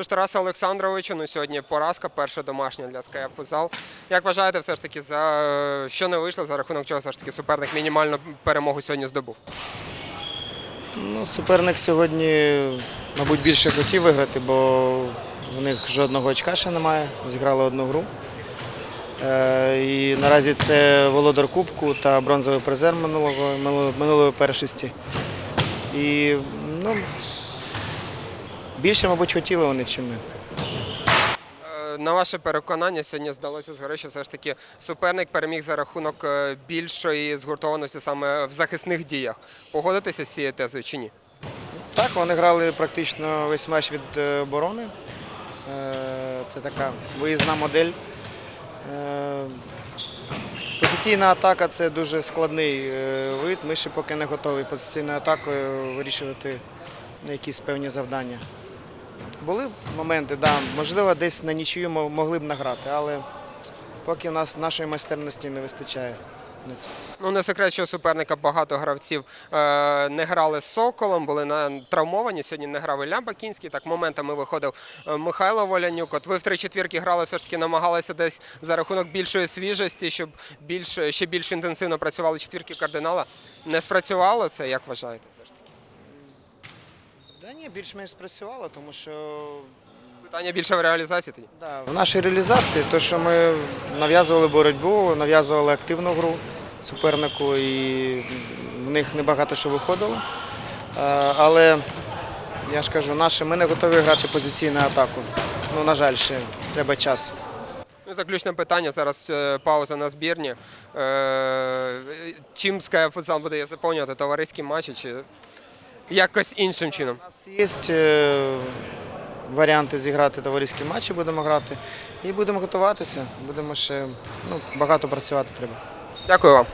Тож, Тарасе Олександровичу, ну сьогодні поразка, перша домашня для СКФ «Футзал». Як вважаєте, все ж таки, за е, що не вийшло, за рахунок чого все ж таки суперник мінімальну перемогу сьогодні здобув? Ну, суперник сьогодні, мабуть, більше хотів виграти, бо в них жодного очка ще немає. Зіграли одну гру. Е, і наразі це володар Кубку та бронзовий призер минулого, минулої першості. І ну, більше, мабуть, хотіли вони, чим ми. Е, На ваше переконання, сьогодні здалося згори, що все ж таки суперник переміг за рахунок е, більшої згуртованості саме в захисних діях. Погодитеся з цією тезою чи ні? Так, вони грали практично весь матч від е, оборони. Це така виїзна модель. Позиційна атака це дуже складний вид. Ми ще поки не готові позиційною атакою вирішувати якісь певні завдання. Були моменти, да, можливо, десь на нічию могли б награти, але поки в нас нашої майстерності не вистачає на це. Ну не секрет, що у суперника багато гравців е, не грали з Соколом, були на травмовані. Сьогодні не грав Ілля Бакінський. Так моментами виходив е, Михайло Волянюк. От ви в три четвірки грали, все ж таки намагалися десь за рахунок більшої свіжості, щоб більш ще більш інтенсивно працювали четвірки кардинала. Не спрацювало це, як вважаєте? Все ж таки? Да ні, більш-менш спрацювало, тому що Питання більше в реалізації тоді. Да, в нашій реалізації те, що ми нав'язували боротьбу, нав'язували активну гру супернику, і в них небагато що виходило. Е, Але я ж кажу, наші, ми не готові грати позиційну атаку. Ну, на жаль, ще треба час. Ну, заключне питання. Зараз е, пауза на збірні. Е, чим СКФ футзал буде заповнювати товариські матчі чи якось іншим чином? У нас є е, варіанти зіграти товариські матчі, будемо грати. І будемо готуватися. Будемо ще ну, багато працювати треба. Дякую вам.